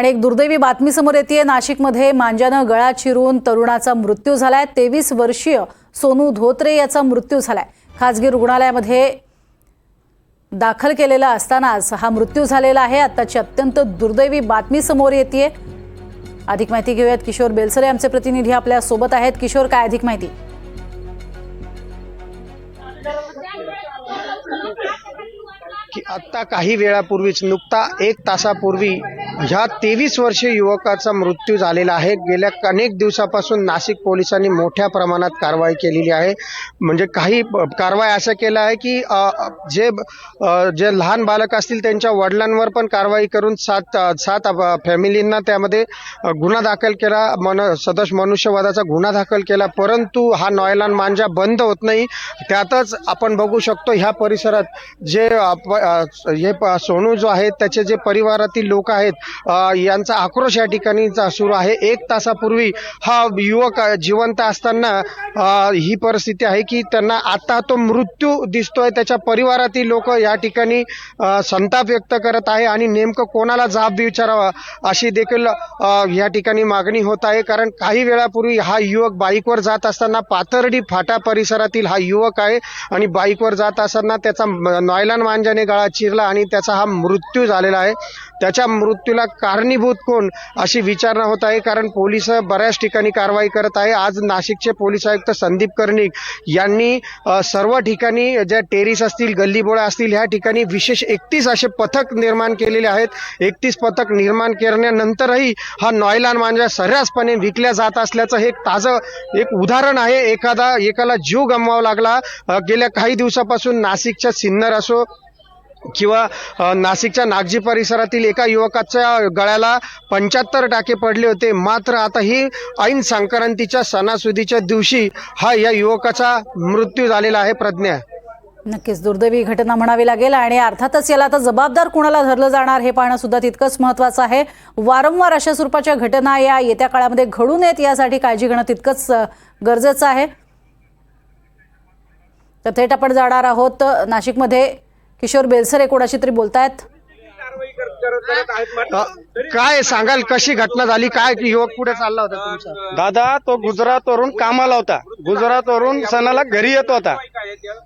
आणि एक दुर्दैवी बातमी समोर येते नाशिकमध्ये मांजानं गळा चिरून तरुणाचा मृत्यू झालाय. तेवीस वर्षीय सोनू धोत्रे याचा मृत्यू झालाय. खासगी रुग्णालयामध्ये दाखल केलेला असतानाच हा मृत्यू झालेला आहे. आताची अत्यंत दुर्दैवी बातमी समोर येते अधिक माहिती घेऊयात. किशोर बेलसरे आमचे प्रतिनिधी आपल्यासोबत आहेत. किशोर काय अधिक माहिती? की आत्ता काही वेळापूर्वीच नुकता एक तासापूर्वी ह्या तेवीस वर्षीय युवकाचा मृत्यू झालेला आहे. गेल्या अनेक दिवसापासून नाशिक पोलिसांनी मोठ्या प्रमाणात कारवाई केलेली आहे. म्हणजे काही प- कारवाई असं केलं आहे की जे जे लहान बालक असतील त्यांच्या वडिलांवर पण कारवाई करून सात सात फॅमिलींना त्यामध्ये गुन्हा दाखल केला. मन सदोष मनुष्यवादाचा गुन्हा दाखल केला. परंतु हा नॉयलान मांजा बंद होत नाही. त्यातच आपण बघू शकतो ह्या परिसरात जे प- हे प- सोनू जो आहे त्याचे जे परिवारातील लोक आहेत यांचा आक्रोश या ठिकाणीचा सुरू आहे. एक तासापूर्वी हा युवक जिवंत असताना ही परिस्थिती आहे की त्यांना आता तो मृत्यू दिसतोय. त्याच्या परिवारातील लोक या ठिकाणी संताप व्यक्त करत आहे आणि नेमकं कोणाला जाब विचारावा अशी देखील या ठिकाणी मागणी होत आहे. कारण काही वेळापूर्वी हा युवक बाईकवर जात असताना पाथर्डी फाटा परिसरातील हा युवक आहे आणि बाईकवर जात असताना त्याचा नॉयलान मांजाने गळा चिरला आणि त्याचा हा मृत्यू झालेला आहे. त्याच्या मृत्यूला कारणीभूत कोण अशी विचारणा होत आहे कारण पोलीस बऱ्याच ठिकाणी कारवाई करत आहे. आज नाशिकचे पोलीस आयुक्त संदीप कर्णिक यांनी सर्व ठिकाणी ज्या टेरिस असतील गल्लीबोळा असतील ह्या ठिकाणी विशेष एकतीस असे पथक निर्माण केलेले आहेत. एकतीस पथक निर्माण केल्यानंतरही हा नॉयलान मांजा सर्रासपणे विकल्या जात असल्याचं हे ताजं एक उदाहरण आहे. एखादा एकाला जीव गमवावा लागला. गेल्या काही दिवसापासून नाशिकच्या सिन्नर असो किंवा नाशिकच्या नागजी परिसरातील एका युवकाच्या गळ्याला पंच्याहत्तर टाके पडले होते. मात्र आता ही ऐन संक्रांतीच्या सणासुदीच्या दिवशी हा या युवकाचा मृत्यू झालेला आहे प्रज्ञा नक्कीच दुर्दैवी घटना म्हणावी लागेल आणि अर्थातच याला आता जबाबदार कुणाला धरलं जाणार हे पाहणं सुद्धा तितकंच महत्वाचं आहे. वारंवार अशा स्वरूपाच्या घटना या येत्या काळामध्ये घडू नयेत यासाठी काळजी घेणं तितकंच गरजेचं आहे. तर थेट आपण जाणार आहोत नाशिकमध्ये किशोर बेलसरे कोणाशी तरी बोलतायत? काय सांगाल? कशी घटना झाली? काय युवक पुढे चालला होता तुमचा? दादा तो गुजरातवरून कामाला होता. गुजरातवरून सणाला घरी येत होता.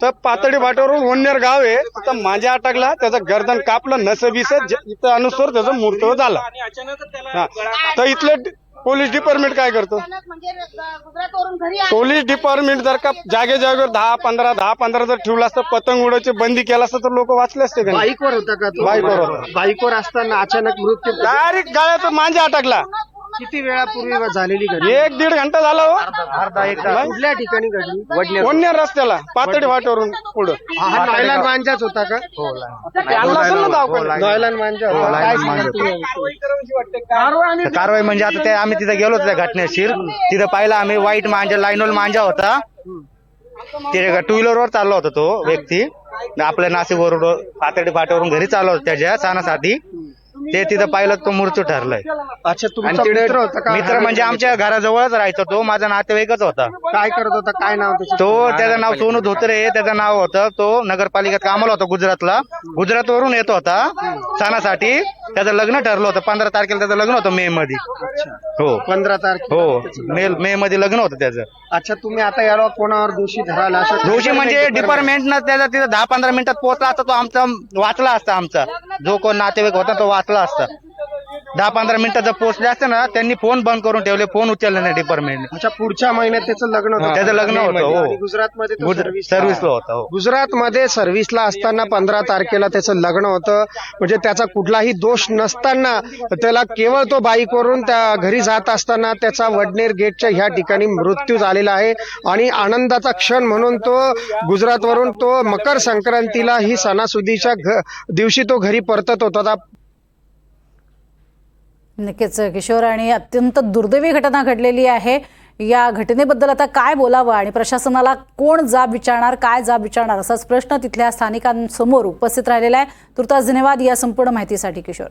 तर पातळी वाटावरून वन्नेर गाव आहे. तिथं माझ्या अटकला. त्याचं गर्दन कापलं. नस बिस इथं अनुसार त्याचा मृत्यू झाला. हा. तर इथलं पोलीस डिपार्टमेंट काय करतो म्हणजे गुजरातवरून घरी आले. पोलीस डिपार्टमेंट जर का जागे जागेवर दहा पंधरा दहा पंधरा जर ठेवलं असतं पतंग उडायची बंदी केला असतं तर लोक वाचले असते का? बाईकवर होता का तो बाईकवर होता. बाईकवर असताना अचानक मृत्यू डायरेक्ट गाड्यात माझ्या अटकला किती वेळापूर्वी झालेली घटना एक दीड घंटा झाला हो. अर्धा एक तास. कुठल्या ठिकाणी घडली? वन्नेर रस्त्याला पातळी वाटावरून पुढं. हा नॉयलान मांजाच होता का? आणला असेल ना दवाखान्यात. नॉयलान मांजा होता. नॉयलान काय मांजा सांगाल तुम्ही? तर कारवाई म्हणजे आता ते आम्ही तिथे गेलो होतो त्या घटनेशीर. तिथं पाहिलं आम्ही व्हाईट मांजा लाईनोल मांजा होता. ते टू व्हीलर वर चालला होता तो व्यक्ती. आपल्या नाशिक वरून पातळी फाट्यावरून घरी चालला होता त्याच्या सणासाठी. ते तिथं पाहिलं तो मृत्यू ठरलाय. अच्छा आणि तुमचा मित्र होता का? मित्र म्हणजे आमच्या घराजवळच राहायचा तो माझा नातेवाईकच होता. काय करत होता? काय नाव त्याचं? तो त्याचं नाव सोनू धोत्रे त्याचं नाव होतं. तो नगरपालिकेत कामाला होता गुजरातला. गुजरातवरून येत होता सणासाठी. त्याचं लग्न ठरलं होतं पंधरा तारखेला त्याचं लग्न होतं मे मध्ये. हो. पंधरा तारखेला हो. मे मे मध्ये लग्न होतं त्याचं. अच्छा तुम्ही आता याला कोणावर दोषी धराल असं दोषी म्हणजे डिपार्टमेंटनं त्याचा तिथं दहा पंधरा मिनिटात पोहोचला असता तो आमचा वाचला असता आमचा. जो कोण नातेवाईक होता तो वाचला असता. दहा पंधरा मिनिटात जर पोहोचले असते ना त्यांनी फोन बंद करून ठेवले फोन उचलले नाही डिपार्टमेंटने अच्छा पुढच्या महिन्यात त्याचं लग्न होतं. त्याचं लग्न होतं, हो. आणि गुजरातमध्ये तो सर्व्हिसला सर्व्हिसला होता हो. गुजरातमध्ये सर्व्हिसला असताना पंधरा तारखेला त्याचं लग्न होतं. म्हणजे त्याचा कुठलाही दोष नसताना त्याला केवळ तो बाईकवरून त्या घरी जात असताना त्याचा वडनेर गेटच्या ह्या ठिकाणी मृत्यू झालेला आहे. आणि आनंदाचा क्षण म्हणून तो गुजरातवरून तो मकर संक्रांतीला ही सणासुदीच्या घ- दिवशी तो घरी परतत होता. नक्कीच किशोर आणि अत्यंत दुर्दैवी घटना घडलेली आहे. या घटनेबद्दल आता काय बोलावं आणि प्रशासनाला कोण जाब विचारणार काय जाब विचारणार असाच प्रश्न तिथल्या स्थानिकांसमोर उपस्थित राहिलेला आहे. तुर्तास धन्यवाद या संपूर्ण माहितीसाठी किशोर.